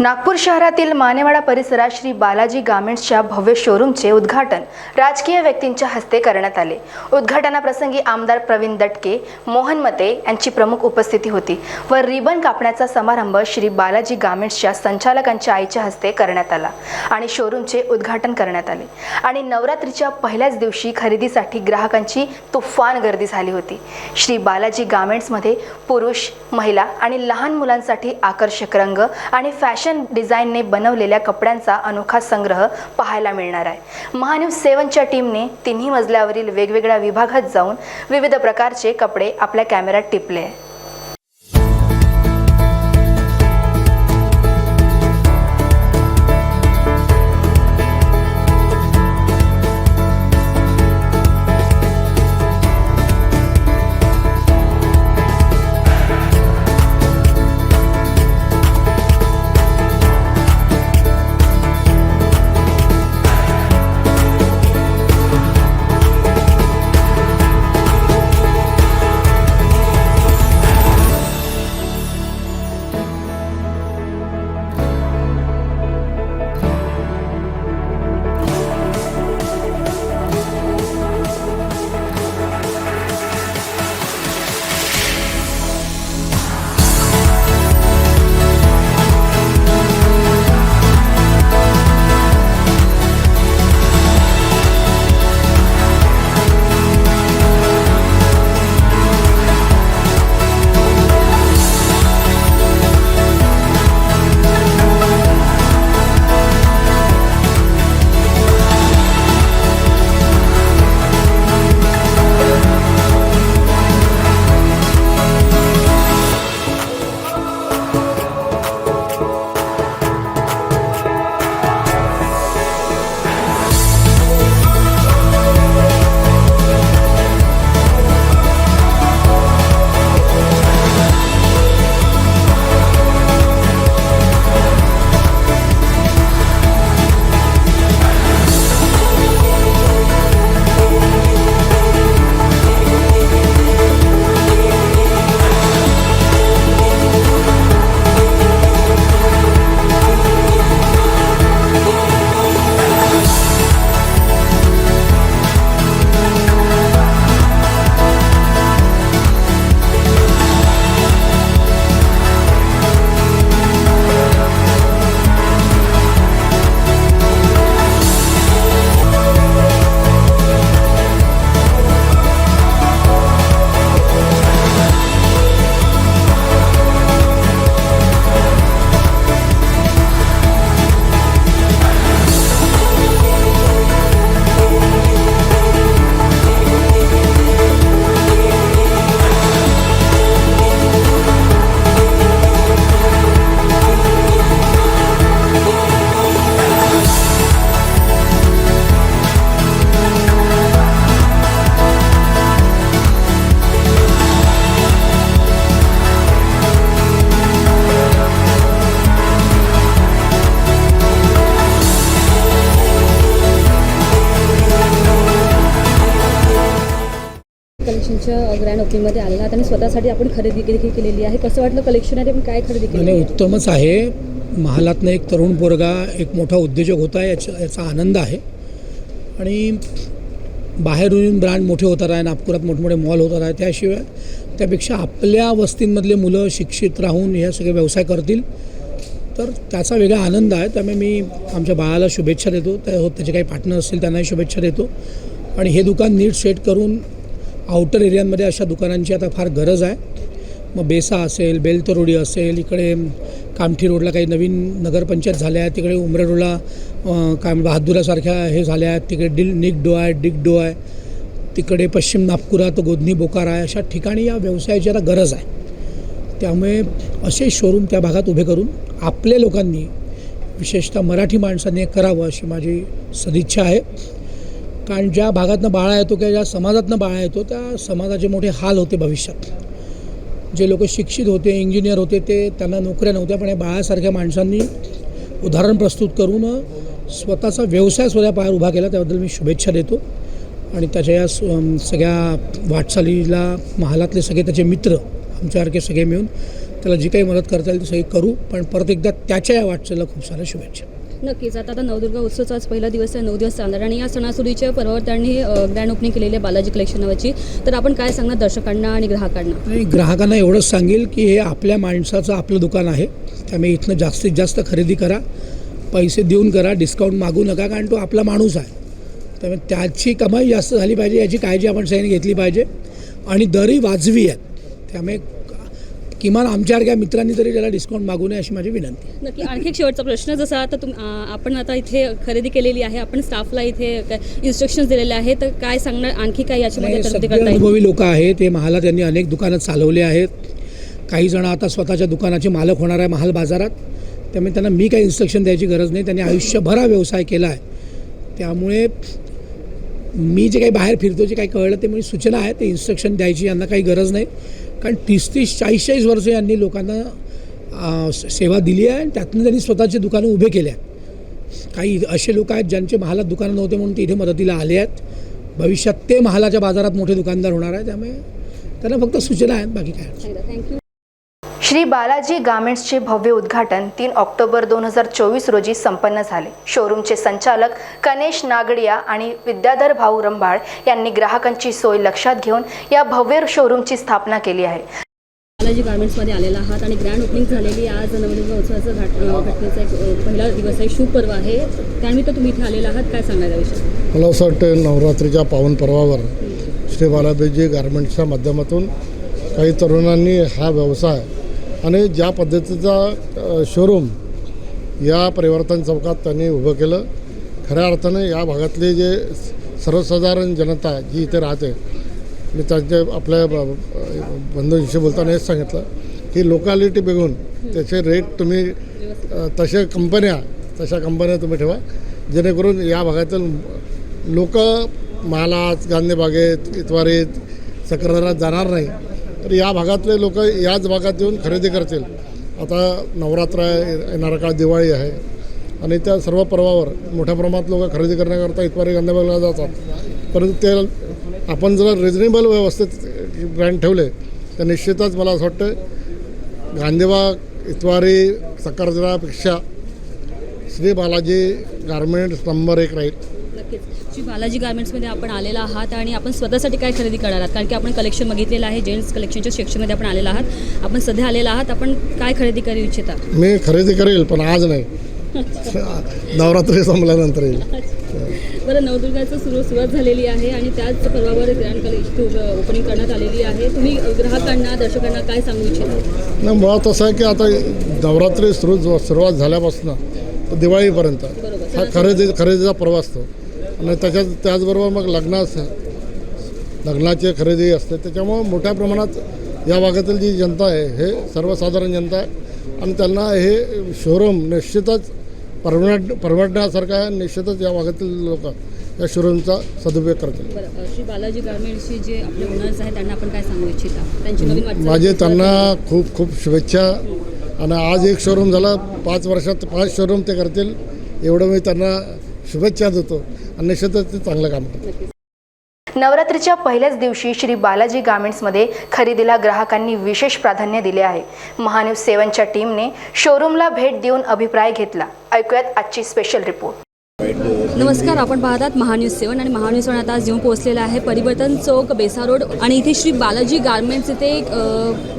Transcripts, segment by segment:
नागपूर शहरातील मानेवाडा परिसरात श्री बालाजी गार्मेंट्सच्या भव्य शोरूमचे उद्घाटन राजकीय व्यक्तींच्या हस्ते करण्यात आले. उद्घाटनाप्रसंगी आमदार प्रवीण दटके मोहन मते यांची प्रमुख उपस्थिती होती व रिबन कापण्याचा समारंभ श्री बालाजी गार्मेंट्सच्या संचालकांच्या आईच्या हस्ते करण्यात आला आणि शोरूमचे उद्घाटन करण्यात आले. आणि नवरात्रीच्या पहिल्याच दिवशी खरेदीसाठी ग्राहकांची तुफान गर्दी झाली होती. श्री बालाजी गार्मेंट्समध्ये पुरुष महिला आणि लहान मुलांसाठी आकर्षक रंग आणि फॅशन डिझाईनने बनवलेल्या कपड्यांचा अनोखा संग्रह पाहायला मिळणार आहे. महान्यूज सेवनच्या टीमने तिन्ही मजल्यावरील वेगवेगळ्या विभागात जाऊन विविध प्रकारचे कपडे आपल्या कॅमेऱ्यात टिपले आहे ग्रँड ओपनिंगमध्ये आलेला आहात आणि स्वतःसाठी आपण खरेदी देखील केलेली आहे. कसं वाटलं कलेक्शन आहे आपण काय खरेदी केली? उत्तमच आहे. महालातनं एक तरुण पोरगा एक मोठा उद्योजक होता याचा याचा आनंद आहे. आणि बाहेरून येऊन ब्रँड मोठे होतात आहे नागपुरात मोठमोठे मॉल होतात आहे त्याशिवाय त्यापेक्षा आपल्या वस्तींमधले मुलं शिक्षित राहून हे सगळे व्यवसाय करतील तर त्याचा वेगळा आनंद आहे. त्यामुळे मी आमच्या बाळाला शुभेच्छा देतो. त्या हो, त्याचे काही पार्टनर असतील त्यांनाही शुभेच्छा देतो. आणि हे दुकान नीट सेट करून आउटर एरियांमध्ये अशा दुकानांची आता फार गरज आहे. मग बेसा असेल बेलतरोडी असेल इकडे कामठी रोडला काही नवीन नगरपंचायत झाल्या आहेत तिकडे उमरे रोडला काय बहादुरासारख्या हे झाल्या आहेत तिकडे डिल निकडो आहे डिगडो आहे तिकडे पश्चिम नागपुरात गोधनी बोकारा आहे अशा ठिकाणी या व्यवसायाची आता गरज आहे. त्यामुळे असे शोरूम त्या भागात उभे करून आपल्या लोकांनी विशेषतः मराठी माणसांनी करावं अशी माझी सदिच्छा आहे. कारण ज्या भागातनं बाळा येतो किंवा ज्या समाजातनं बाळा येतो त्या समाजाचे मोठे हाल होते भविष्यात. जे लोक शिक्षित होते इंजिनियर होते ते त्यांना नोकऱ्या नव्हत्या पण या बाळासारख्या माणसांनी उदाहरण प्रस्तुत करून स्वतःचा व्यवसाय स्वतः पायावर उभा केला. त्याबद्दल मी शुभेच्छा देतो. आणि त्याच्या या सगळ्या वाटचालीला महालातले सगळे त्याचे मित्र आमच्यासारखे सगळे मिळून त्याला जी काही मदत करता येईल ती सगळी करू. पण परत एकदा त्याच्या या वाटचालीला खूप साऱ्या शुभेच्छा. नक्कीच. आता आता नवदुर्गा उत्सवचा आज पहिला दिवस आहे नऊ दिवस चालणार आणि या सणासुदीच्या पर्वावर त्यांनी ग्रँड ओपनिंग केलेली आहे बालाजी कलेक्शन नावाची. तर आपण काय सांगणार दर्शकांना आणि ग्राहकांना? आणि ग्राहकांना एवढंच सांगेल की हे आपल्या माणसाचं आपलं दुकान आहे. त्यामुळे इथनं जास्तीत जास्त खरेदी करा पैसे देऊन करा डिस्काउंट मागू नका कारण तो आपला माणूस आहे. त्यामुळे त्याची कमाई जास्त झाली पाहिजे याची काळजी आपण सगळ्यांनी घेतली पाहिजे. आणि दरही वाजवी आहेत. त्यामुळे किमान आमच्यासारख्या मित्रांनी तरी त्याला डिस्काउंट मागू नये अशी माझी विनंती आहे. नक्की आणखी एक शेवटचा प्रश्न जसा आता तुम आपण आता इथे खरेदी केलेली आहे आपण स्टाफला इथे इन्स्ट्रक्शन्स दिलेले आहेत तर काय सांगणार आणखी काय याच्यामध्ये येईल? अनुभवी लोक आहेत ते महालात त्यांनी अनेक दुकानं चालवले आहेत. काही जण आता स्वतःच्या दुकानाचे मालक होणार आहे महाल बाजारात. त्यामुळे त्यांना मी काही इन्स्ट्रक्शन द्यायची गरज नाही त्यांनी आयुष्यभर हा व्यवसाय केला आहे. त्यामुळे मी जे काही बाहेर फिरतो जे काही कळलं ते म्हणजे सूचना आहे ते इन्स्ट्रक्शन द्यायची यांना काही गरज नाही. कारण तीस तीस चाळीस चाळीस वर्ष यांनी लोकांना सेवा दिली आहे आणि त्यातून त्यांनी स्वतःचे दुकानं उभे केले काही असे लोक आहेत ज्यांचे महालात दुकानं नव्हते म्हणून ते इथे मदतीला आले आहेत. भविष्यात ते महालाच्या बाजारात मोठे दुकानदार होणार आहे त्यामुळे त्यांना फक्त सूचना आहेत बाकी काय थँक्यू. श्री बालाजी गार्मेंट्सचे भव्य उद्घाटन तीन ऑक्टोबर दोन हजार चोवीस रोजी संपन्न झाले. शोरूमचे संचालक कनेश नागडिया आणि विद्याधर भाऊ रंभाळ यांनी ग्राहकांची सोय लक्षात घेऊन या भव्य शोरूमची स्थापना केली आहे. बालाजी गार्मेंट्समध्ये आलेला आहात आणि ग्रँड ओपनिंग झालेली आज नवदुर्गा उत्सवाचा घाट घटनेचा एक पहिला दिवस आहे. शुभ पर्व आहे. त्यानिमित्त तुम्ही इथे आलेला आहात. काय सांगणार याविषयी मला असं वाटतं नवरात्रीच्या पावन पर्वावर श्री बालाबेजी गारमेंट्सच्या माध्यमातून काही तरुणांनी हा व्यवसाय आणि ज्या पद्धतीचा शोरूम या परिवर्तन चौकात त्यांनी उभं केलं खऱ्या अर्थानं या भागातले जे सर्वसाधारण जनता जी इथे राहते मी त्यांच्या आपल्या ब- बंधूंशी बोलताना हेच सांगितलं की लोकॅलिटी बघून त्याचे रेट तुम्ही तशा कंपन्या तशा कंपन्या तुम्ही ठेवा जेणेकरून या भागातील लोक महालात गांधीबागेत इतवारीत सक्रदारात जाणार नाही. तर या भागातले लोक याच भागात येऊन खरेदी करतील. आता नवरात्र आहे येणारा काळ दिवाळी आहे. आणि त्या सर्व पर्वावर मोठ्या प्रमाणात लोक खरेदी करण्याकरता इतवारी गांधीबागला जातात. परंतु ते आपण जर रिजनेबल व्यवस्थित ब्रँड ठेवले तर निश्चितच मला असं वाटतं गांधीबाग इतवारी सकारजरापेक्षा श्री बालाजी गारमेंट्स नंबर एक राहील. श्री बालाजी गार्मेंट्समध्ये आपण आलेला आहात आणि आपण स्वतःसाठी काय खरेदी करणार आहात? कारण की आपण कलेक्शन बघितलेलं आहे जेंट्स कलेक्शनच्या सेक्शनमध्ये आपण आलेला आहात. आपण सध्या आलेला आहात आपण काय खरेदी करू इच्छिता? मी खरेदी करेल पण आज नाही. नवरात्री संपल्यानंतर येईल. बरं नवदुर्गाचं सुरू सुरुवात झालेली आहे आणि त्याच पर्वावर ग्रँड कलेक्शन ओपनिंग करण्यात आलेली आहे. तुम्ही ग्राहकांना दर्शकांना काय सांगू इच्छिता? नाही मुळात असं आहे की आता नवरात्री सुरू सुरुवात झाल्यापासून दिवाळीपर्यंत. हा खरेदी खरेदीचा पर्व असतो. आणि त्याच्यात त्याचबरोबर मग लग्नास लग्नाची खरेदी असते. त्याच्यामुळं मोठ्या प्रमाणात या भागातील जी जनता आहे हे सर्वसाधारण जनता आहे. आणि त्यांना हे शोरूम निश्चितच परवड परवडण्यासारखं आहे. निश्चितच या भागातील लोक या शोरूमचा सदुपयोग करतील. बालाजी गार्मेंट्सचे जे आपले ओनर्स आहेत त्यांना आपण काय सांगू इच्छिता? माझे त्यांना खूप खूप शुभेच्छा. आणि आज एक शोरूम झाला. पाच वर्षात पाच शोरूम ते करतील. एवढं मी त्यांना शुभेच्छा देतो. आणि निश्चितच ते चांगलं काम करतील नवरात्रीच्या पहिल्याच दिवशी श्री बालाजी गार्मेंट्समध्ये खरेदीला ग्राहकांनी विशेष प्राधान्य दिले आहे. महान्यूज सेवनच्या टीमने शोरूमला भेट देऊन अभिप्राय घेतला. ऐकूयात आजची स्पेशल रिपोर्ट नमस्कार आपण पाहतात महान्यूज सेवन आणि महान्यूज सेवन आता आज येऊन पोहोचलेला आहे. परिवर्तन चौक बेसा रोड आणि इथे श्री बालाजी गार्मेंट्स इथे एक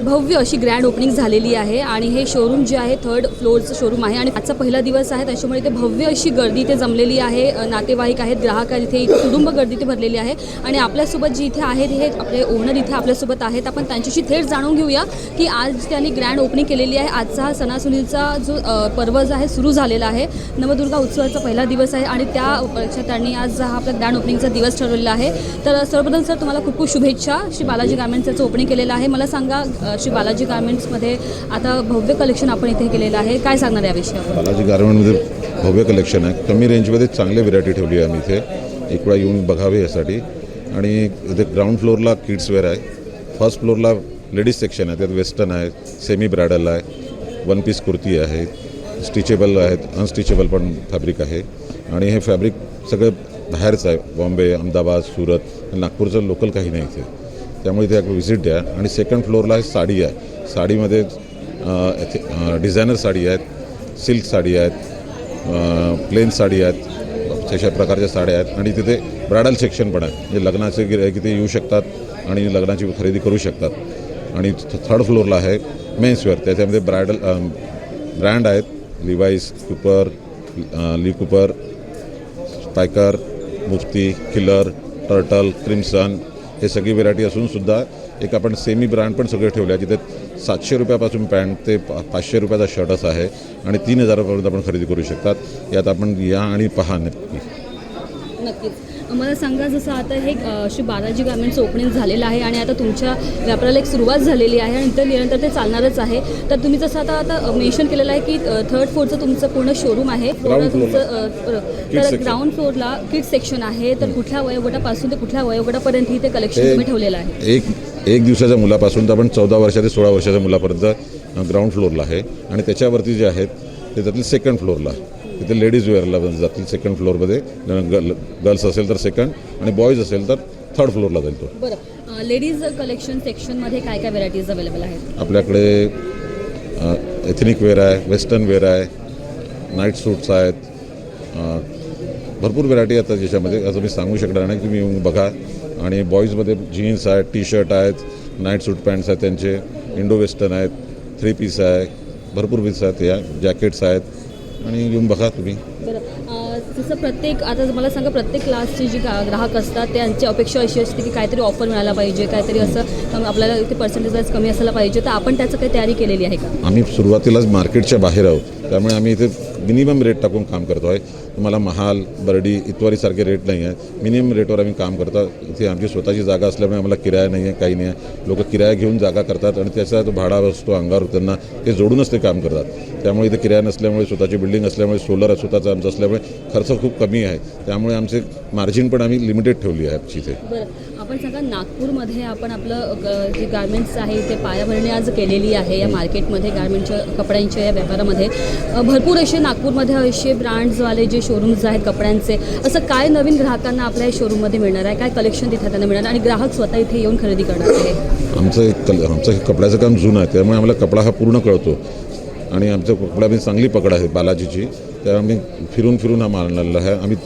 भव्य अशी ग्रँड ओपनिंग झालेली आहे. आणि हे शोरूम जे आहे थर्ड फ्लोअरचं शोरूम आहे. आणि आजचा पहिला दिवस आहे त्याच्यामुळे इथे भव्य अशी गर्दी इथे जमलेली आहे. नातेवाईक आहेत ग्राहक आहेत इथे इथे कुटुंब गर्दी इथे भरलेली आहे. आणि आपल्यासोबत जी इथे आहेत हे आपले ओनर इथे आपल्यासोबत आहेत. आपण त्यांच्याशी थेट जाणून घेऊया की आज त्यांनी ग्रँड ओपनिंग केलेली आहे. आजचा हा सणासुदीचा जो पर्व जो आहे सुरू झालेला आहे. नवदुर्गा उत्सवाचा पहिला दिवस आहे. आणि त्या त्या उपलक्षात त्यांनी आज हा आपला ग्रँड ओपनिंगचा दिवस ठरवलेला आहे. तर सर्वप्रथम सर तुम्हाला खूप खूप शुभेच्छा. श्री बालाजी गार्मेंट्सचं ओपनिंग केलेलं आहे. मला सांगा श्री बालाजी गार्मेंट्समध्ये आता भव्य कलेक्शन आपण इथे केलेलं आहे. काय सांगणार या विषयावर? बालाजी गार्मेंटमध्ये भव्य कलेक्शन आहे. कमी रेंजमध्ये चांगली व्हेरायटी ठेवली आहे आम्ही इथे. एक वेळा येऊन बघावे यासाठी. आणि इथे ग्राउंड फ्लोअरला किड्सवेअर आहे. फर्स्ट फ्लोअरला लेडीज सेक्शन आहे. त्यात वेस्टर्न आहे सेमी ब्रायडल आहे वन पीस कुर्ती आहे स्टिचेबल आहेत अनस्टिचेबल पण फॅब्रिक आहे. आणि हे फॅब्रिक सगळं बाहेरचं आहे. बॉम्बे अहमदाबाद सुरत नागपूरचं लोकल काही नाही इथे. त्यामुळे इथे एक व्हिजिट द्या. आणि सेकंड फ्लोअरला साडी आहे. साडीमध्ये डिझायनर साडी आहेत सिल्क साडी आहेत प्लेन साडी आहेत तशा प्रकारच्या साड्या आहेत. आणि तिथे ब्रायडल सेक्शन पण आहे. म्हणजे लग्नाचे गिराईक तिथे येऊ शकतात आणि लग्नाची खरेदी करू शकतात. आणि थर्ड फ्लोअरला आहे मेन्सवेअर त्याच्यामध्ये ब्रायडल ब्रँड आहेत. Levi's Cooper Lee Cooper Spykar Mufti Killer Turtle Crimson हे सगळी व्हेरायटी असून सुद्धा एक आपण सेमी ब्रँड पण सगळे ठेवले आहे जिथे सातशे रुपयापासून पॅन्ट ते पा पाचशे रुपयाचा शर्टच आहे आणि तीन हजारापर्यंत आपण खरेदी करू शकतात. यात आपण या आणि पहा नक्की. नक्कीच. मला सांगा जसं आता हे श्री बालाजी गार्मेंट्स ओपनिंग झालेलं आहे आणि आता तुमच्या व्यापाराला एक सुरुवात झालेली आहे आणि निरंतर ते चालणारच आहे. तर तुम्ही जसं आता आता मेन्शन केलेलं आहे की थर्ड फ्लोअरचं तुमचं पूर्ण शोरूम आहे. तुमचं तर. ग्राउंड फ्लोअरला किड सेक्शन आहे. तर कुठल्या वयोगटापासून ते कुठल्या वयोगटापर्यंत इथे कलेक्शन हे- तुम्ही ठेवलेलं आहे? एक एक दिवसाच्या मुलापासून तर आपण चौदा वर्षा ते सोळा वर्षाच्या मुलापर्यंत ग्राउंड फ्लोअरला आहे. आणि त्याच्यावरती जे आहेत ते जातील सेकंड फ्लोअरला तिथे लेडीज वेअरला जातील सेकंड फ्लोअरमध्ये गर्ल गर्ल्स असेल तर सेकंड आणि बॉईज असेल तर थर्ड फ्लोअरला जाईल तो. बरं. लेडीज कलेक्शन सेक्शनमध्ये काय काय व्हरायटीज अवेलेबल आहेत? आपल्याकडे एथनिक वेअर आहे वेस्टर्न वेअर आहे नाईट सूट्स आहेत. भरपूर व्हरायटी आहेत ज्याच्यामध्ये असं मी सांगू शकणार नाही तुम्ही येऊन बघा. आणि बॉईजमध्ये जीन्स आहेत टी शर्ट आहेत नाईट सूट पॅन्ट्स आहेत त्यांचे. इंडो वेस्टर्न आहेत थ्री पीस आहे. भरपूर पीस आहेत. या जॅकेट्स आहेत. आणि येऊन बघा तुम्ही. जसं प्रत्येक आता मला सांगा प्रत्येक क्लासचे जे ग्राहक असतात त्यांची अपेक्षा अशी असते की काहीतरी ऑफर मिळायला पाहिजे काहीतरी असं आपल्याला इथे पर्सेंटेज वाईज कमी असायला पाहिजे. तर आपण त्याचं काही तयारी केलेली आहे का? आम्ही सुरुवातीलाच मार्केटच्या बाहेर आहोत. त्यामुळे आम्ही इथे मिनिमम रेट टाकून काम करतो आहे. तुम्हाला महाल बर्डी इतवारीसारखे रेट नाही आहे. मिनिमम रेटवर आम्ही काम करतो. इथे आमची स्वतःची जागा असल्यामुळे आम्हाला किराया नाही आहे काही नाही आहे. लोक किराया घेऊन जागा करतात आणि त्याचा तो भाडा असतो अंगावर त्यांना ते जोडूनच ते काम करतात. त्यामुळे इथे किराया नसल्यामुळे स्वतःची बिल्डिंग असल्यामुळे सोलर स्वतःचं आमचं असल्यामुळे खर्च खूप कमी आहे. त्यामुळे आमचे मार्जिन पण आम्ही लिमिटेड ठेवली आहे आमची इथे. आपण सांगा नागपूरमध्ये आपण आपलं ग- जे गार्मेंट्स आहे ते पायाभरणी आज केलेली आहे या मार्केटमध्ये गार्मेंटच्या कपड्यांच्या या व्यापारामध्ये. भरपूर असे नागपूरमध्ये असे ब्रँड्सवाले जे शोरूम्स आहेत कपड्यांचे असं काय नवीन ग्राहकांना आपल्या या शोरूममध्ये मिळणार आहे? काय कलेक्शन तिथे त्यांना मिळणार आणि ग्राहक स्वतः इथे येऊन खरेदी करणार आहे आमचं एक कल आमचं हे कपड्याचं काम जुनं आहे त्यामुळे आम्हाला कपडा हा पूर्ण कळतो. आणि आमच्या कपड्यामध्ये चांगली पकड आहे बालाजीची. त्या आम्ही फिरून फिरून हा मारलेला आहे. आम्ही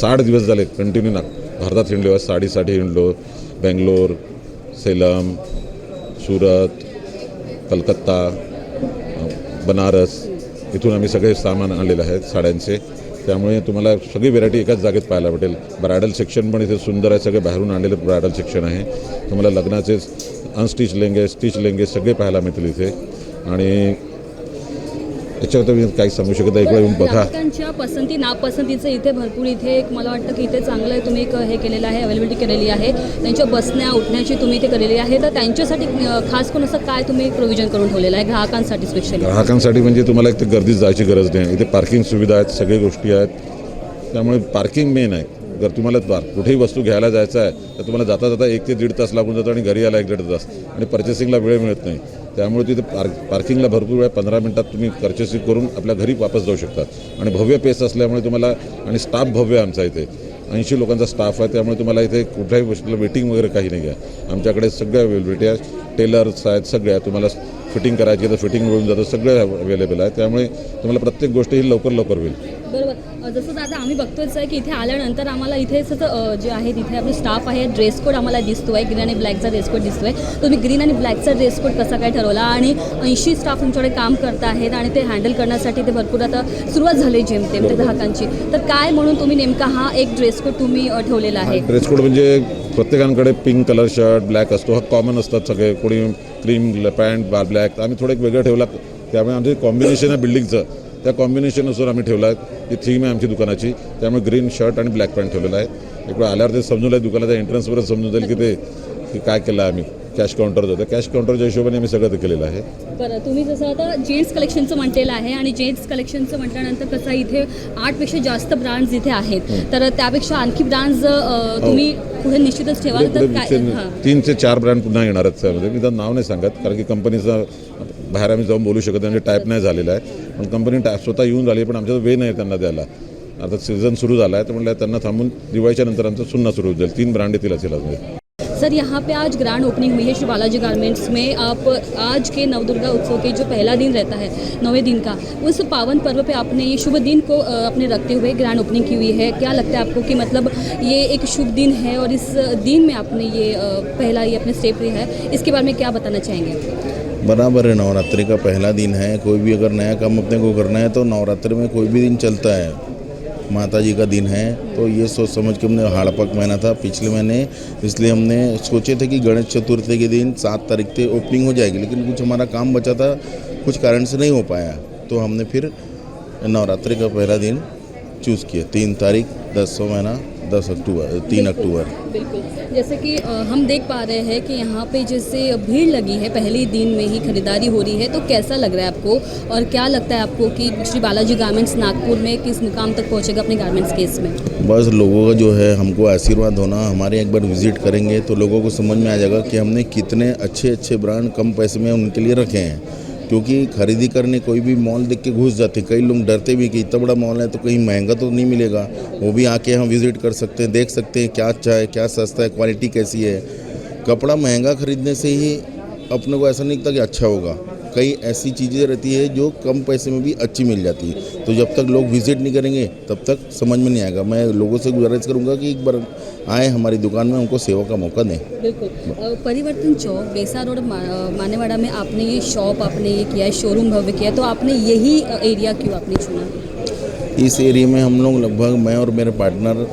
साठ दिवस झाले कंटिन्यू ना भारतात हिंडलो आहे. साडीसाठी हिंडलो बेंगलोर सेलम सुरत कलकत्ता बनारस इथून आम्ही सगळे सामान आणलेलं आहे साड्यांचे. त्यामुळे तुम्हाला सगळी व्हेरायटी एकाच जागेत पाहायला भेटेल. ब्रायडल सेक्शन पण इथे सुंदर आहे. सगळे बाहेरून आणलेलं ब्रायडल सेक्शन आहे. तुम्हाला लग्नाचे अनस्टिच लेंगे स्टिच लेंगे सगळे पाहायला मिळतील इथे. आणि तर मी काही सांगू शकत नाही. इकडे येऊन बघा. पसंती नापसंतीचं इथे भरपूर इथे एक मला वाटतं की इथे चांगलं आहे तुम्ही एक हे केलेलं आहे अवेलेबिलिटी केलेली आहे. त्यांच्या बसण्या उठण्याची तुम्ही इथे केलेली आहे. तर त्यांच्यासाठी अ, खास करून असं काय तुम्ही प्रोव्हिजन करून ठेवलेलं आहे? ग्राहकांसाठी स्पेशली ग्राहकांसाठी म्हणजे तुम्हाला एक तर गर्दीत जायची गरज नाही. इथे पार्किंग सुविधा आहेत सगळ्या गोष्टी आहेत. त्यामुळे पार्किंग मेन आहे. जर तुम्हाला बार- कुठेही वस्तू घ्यायला जायचं आहे तर तुम्हाला जाता जाता एक ते दीड तास लागून जातो आणि घरी यायला एक दीड तास. आणि पर्चेसिंगला वेळ मिळत नाही. त्यामुळे तिथे पार्क पार्किंगला भरपूर वेळ पंधरा मिनटात तुम्ही पर्चेसिंग करून आपल्या घरी वापस जाऊ शकतात आणि भव्य पेस असल्यामुळे तुम्हाला आणि स्टाफ भव्य आमचा इथे. ऐंशी लोकांचा स्टाफ आहे त्यामुळे तुम्हाला इथे कुठल्याही गोष्टीला वेटिंग वगैरे काही नाही आहे. आमच्याकडे सगळ्या अवेलेबिलिटी आहे. टेलर्स आहेत सगळ्या तुम्हाला फिटिंग करायची तर फिटिंग मिळून जातं. सगळं अवेलेबल आहे त्यामुळे तुम्हाला प्रत्येक गोष्ट ही लवकर लवकर होईल. बरोबर. जसं आता आम्ही बघतोच आहे की इथे आल्यानंतर आम्हाला इथे जे आहे तिथे आपले स्टाफ आहे ड्रेस कोड आम्हाला दिसतोय. ग्रीन आणि ब्लॅकचा ड्रेस कोड दिसतोय. तुम्ही ग्रीन आणि ब्लॅकचा ड्रेस कोड कसा काय ठरवला? आणि ऐंशी स्टाफ तुमच्याकडे काम करत आहेत आणि ते हँडल करण्यासाठी ते भरपूर आता सुरुवात झाली जेमतेम ते ग्राहकांची. तर काय म्हणून तुम्ही नेमका हा एक ड्रेस कोड तुम्ही ठेवलेला आहे? ड्रेस कोड म्हणजे प्रत्येकांकडे पिंक कलर शर्ट ब्लॅक असतो. हा कॉमन असतात सगळे. कोणी क्रीम पॅन्ट बा ब्लॅक आम्ही थोडं एक वेगळं ठेवला. त्यामुळे आमचे कॉम्बिनेशन आहे बिल्डिंगचं त्या कॉम्बिनेशननुसार आम्ही ठेवला आहे. ही थीम आहे आमची दुकानाची. त्यामुळे ग्रीन शर्ट आणि ब्लॅक पॅन्ट ठेवलेला आहे. इकडे आल्यावर ते समजून आहे दुकानाच्या एंट्रन्सवरच समजून जाईल की ते की काय केलं आम्ही. कॅश काउंटरचं होतं कॅश काउंटरच्या हिशोबाने आम्ही सगळं केलेलं आहे. बरं तुम्ही जसं आता जेंट्स कलेक्शनचं म्हटलेलं आहे आणि जेंट्स कलेक्शनचं म्हटल्यानंतर कसं इथे आठपेक्षा जास्त ब्रांड्स इथे आहेत. तर त्यापेक्षा आणखी ब्रांड्स तुम्ही पुढे निश्चितच ठेवाल तर काय हां. तीन ते चार ब्रँड पुन्हा येणार आहेत त्यामध्ये मी त्याचं नाव नाही सांगत कारण की कंपनीचा बाहेर आम्ही जाऊन बोलू शकत नाही म्हणजे टाईप नाही झालेला आहे. पण कंपनी टाईप स्वतः येऊन झाली पण आमच्याकडे वे नाही त्यांना द्यायला. आता सीझन सुरू झाला आहे तर म्हणलं त्यांना थांबून दिवाळीच्या नंतर आमचं सुन्ना सुरू होईल. तीन ब्रँड येतील असेल अजून. सर, यहाँ पे आज ग्रैंड ओपनिंग हुई है श्री बालाजी गारमेंट्स में। आप आज के नवदुर्गा उत्सव के जो पहला दिन रहता है, नौवें दिन का, उस पावन पर्व पे आपने ये शुभ दिन को अपने रखते हुए ग्रैंड ओपनिंग की हुई है। क्या लगता है आपको कि मतलब ये एक शुभ दिन है और इस दिन में आपने ये पहला ये अपने स्टेप लिया है? इसके बारे में क्या बताना चाहेंगे? बराबर है, नवरात्रि का पहला दिन है। कोई भी अगर नया काम अपने को करना है तो नवरात्रि में कोई भी दिन चलता है। माता जी का दिन है तो ये सोच समझ के हमने हाड़पक महीना था पिछले महीने, इसलिए हमने सोचे थे कि गणेश चतुर्थी के दिन सात तारीख से ओपनिंग हो जाएगी, लेकिन कुछ हमारा काम बचा था, कुछ कारण से नहीं हो पाया तो हमने फिर नवरात्रि का पहला दिन चूज़ किया, तीन तारीख, दसों महीना दस अक्टूबर तीन अक्टूबर। बिल्कुल। जैसे कि हम देख पा रहे हैं कि यहाँ पे जैसे भीड़ लगी है पहले दिन में ही खरीदारी हो रही है तो कैसा लग रहा है आपको? और क्या लगता है आपको कि श्री बालाजी गारमेंट्स नागपुर में किस मुकाम तक पहुँचेगा अपने गारमेंट्स केस में? बस लोगों का जो है हमको आशीर्वाद होना हमारे एक बार विज़िट करेंगे तो लोगों को समझ में आ जाएगा कि हमने कितने अच्छे अच्छे ब्रांड कम पैसे में उनके लिए रखे हैं। क्योंकि खरीदी करने कोई भी मॉल देख के घुस जाते। कई लोग डरते भी कि इतना बड़ा मॉल है तो कहीं महँगा तो नहीं मिलेगा। वो भी आके हम विज़िट कर सकते हैं, देख सकते हैं क्या अच्छा है, क्या सस्ता है क्वालिटी कैसी है। कपड़ा महँगा खरीदने से ही अपने को ऐसा नहीं लगता कि अच्छा होगा। कई ऐसी चीज़ें रहती है जो कम पैसे में भी अच्छी मिल जाती है। तो जब तक लोग विज़िट नहीं करेंगे तब तक समझ में नहीं आएगा। मैं लोगों से गुजारिश करूँगा कि एक बार आए हमारी दुकान में उनको सेवा का मौका दें। बिल्कुल। परिवर्तन चौक बेसा रोड मा, मानेवाड़ा में आपने ये शॉप आपने ये किया है शोरूम भव्य किया तो आपने यही एरिया क्यों आपने चुना? इस एरिया में हम लोग लगभग मैं और मेरे पार्टनर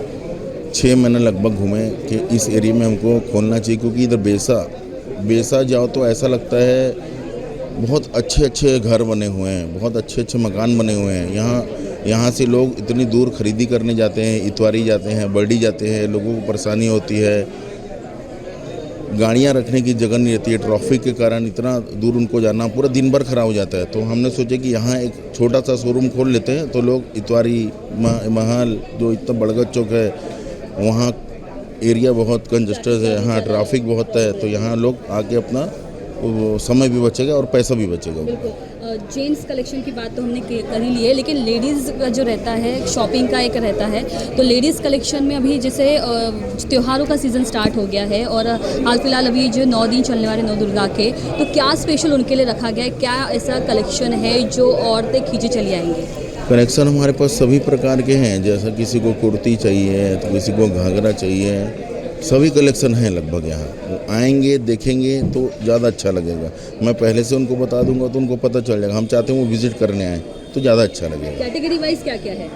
छः महीने लगभग घूमे कि इस एरिया में हमको खोलना चाहिए क्योंकि इधर बेसा बेसा जाओ तो ऐसा लगता है बहुत अच्छे अच्छे घर बने हुए हैं, बहुत अच्छे अच्छे मकान बने हुए हैं। यहाँ यहाँ से लोग इतनी दूर खरीदी करने जाते हैं, इतवारी जाते हैं, बर्डी जाते हैं, लोगों को परेशानी होती है। गाड़ियाँ रखने की जगह नहीं रहती है, ट्रैफ़िक के कारण इतना दूर उनको जाना पूरा दिन भर खराब हो जाता है। तो हमने सोचा कि यहाँ एक छोटा सा शोरूम खोल लेते हैं तो लोग इतवारी मह- महल, जो इतना बड़गद चौक है, वहाँ एरिया बहुत कंजस्टेड है, यहाँ ट्रैफ़िक बहुत है तो यहाँ लोग आके अपना समय भी बचेगा और पैसा भी बचेगा बिल्कुल। जेंट्स कलेक्शन की बात तो हमने कर ही ली है लेकिन लेडीज़ का जो रहता है शॉपिंग का एक रहता है तो लेडीज़ कलेक्शन में अभी जैसे त्योहारों का सीज़न स्टार्ट हो गया है और हाल फ़िलहाल अभी जो नौ दिन चलने वाले नौ दुर्गा के तो क्या स्पेशल उनके लिए रखा गया है? क्या ऐसा कलेक्शन है जो औरतें खींचे चली आएँगी? कलेक्शन हमारे पास सभी प्रकार के हैं जैसा किसी को कुर्ती चाहिए तो किसी को घाघरा चाहिए सभी कलेक्शन हैं लगभग यहाँ। वो आएँगे देखेंगे तो ज़्यादा अच्छा लगेगा। मैं पहले से उनको बता दूँगा तो उनको पता चल जाएगा। हम चाहते हैं वो विज़िट करने आए तो ज़्यादा अच्छा लगेगा। कैटेगरी वाइज क्या क्या है?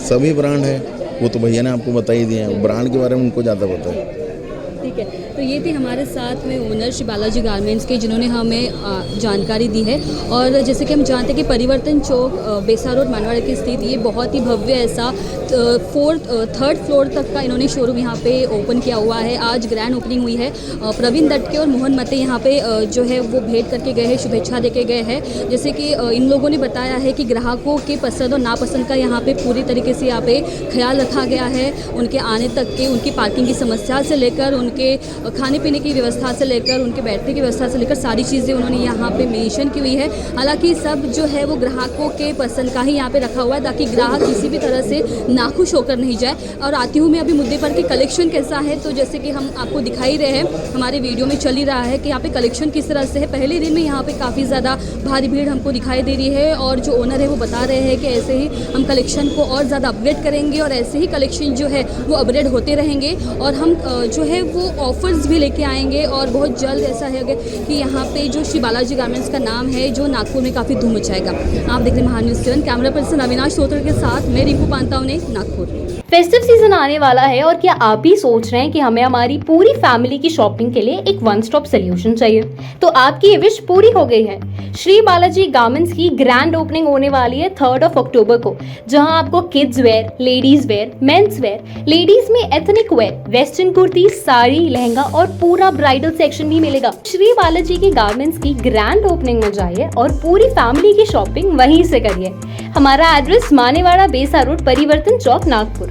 सभी ब्रांड है। वो तो भैया ने आपको बता ही दिए हैं। ब्रांड के बारे में उनको ज़्यादा पता है। ठीक है। तो ये थे हमारे साथ में ओनर श्री बालाजी गारमेंट्स के, जिन्होंने हमें जानकारी दी है। और जैसे कि हम जानते हैं कि परिवर्तन चौक बेसा रोड मानवाड़ा की स्थित, ये बहुत ही भव्य ऐसा फोर्थ थर्ड फ्लोर तक का इन्होंने शोरूम यहाँ पे ओपन किया हुआ है। आज ग्रैंड ओपनिंग हुई है। प्रवीण दटके और मोहन मते यहाँ पे जो है वो भेंट करके गए हैं, शुभेच्छा देके गए हैं। जैसे कि इन लोगों ने बताया है कि ग्राहकों के पसंद और नापसंद का यहाँ पे पूरी तरीके से यहाँ पे ख्याल रखा गया है। उनके आने तक के, उनकी पार्किंग की समस्या से लेकर उनके अ, खाने पीने की व्यवस्था से लेकर उनके बैठने की व्यवस्था से लेकर सारी चीज़ें उन्होंने यहाँ पे मेंशन की हुई है। हालाँकि सब जो है वो ग्राहकों के पसंद का ही यहाँ पे रखा हुआ है ताकि ग्राहक किसी भी तरह से नाखुश होकर नहीं जाए। और आती हूँ मैं अभी मुद्दे पर कि कलेक्शन कैसा है तो जैसे कि हम आपको दिखाई रहे हैं हमारे वीडियो में चल ही रहा है कि यहाँ पे कलेक्शन किस तरह से है। पहले दिन में यहाँ पे काफ़ी ज़्यादा भारी भीड़ हमको दिखाई दे रही है और जो ओनर है वो बता रहे हैं कि ऐसे ही हम कलेक्शन को और ज़्यादा अपग्रेड करेंगे और ऐसे ही कलेक्शन जो है वो अपग्रेड होते रहेंगे। और हम जो है वो ऑफर्स भी लेके आएँगे और बहुत जल्द ऐसा है कि यहाँ पे जो श्री बालाजी गारमेंट्स का नाम है, जो नागपुर में काफ़ी धूम मचाएगा। आप देख रहे हैं Mahaan news seven camera person Avinash Sotra के साथ मैं रिंकू पांतावने नागपुर। फेस्टिव सीज़न आने वाला है और क्या आप भी सोच रहे हैं कि हमें हमारी पूरी फैमिली की शॉपिंग के लिए एक वन स्टॉप सोल्यूशन चाहिए? तो आपकी ये विश पूरी हो गई है। श्री बालाजी गार्मेंट्स की ग्रैंड ओपनिंग होने वाली है थर्ड ऑफ़ अक्टूबर को, जहाँ आपको kids wear ladies wear men's wear ladies में ethnic wear western kurti sari lehenga और पूरा ब्राइडल सेक्शन भी मिलेगा। श्री बालाजी के गार्मेंट्स की ग्रैंड ओपनिंग में जाइए और पूरी फैमिली की शॉपिंग वहीं से करिए। हमारा एड्रेस मानेवाड़ा बेसा रोड परिवर्तन चौक, नागपुर।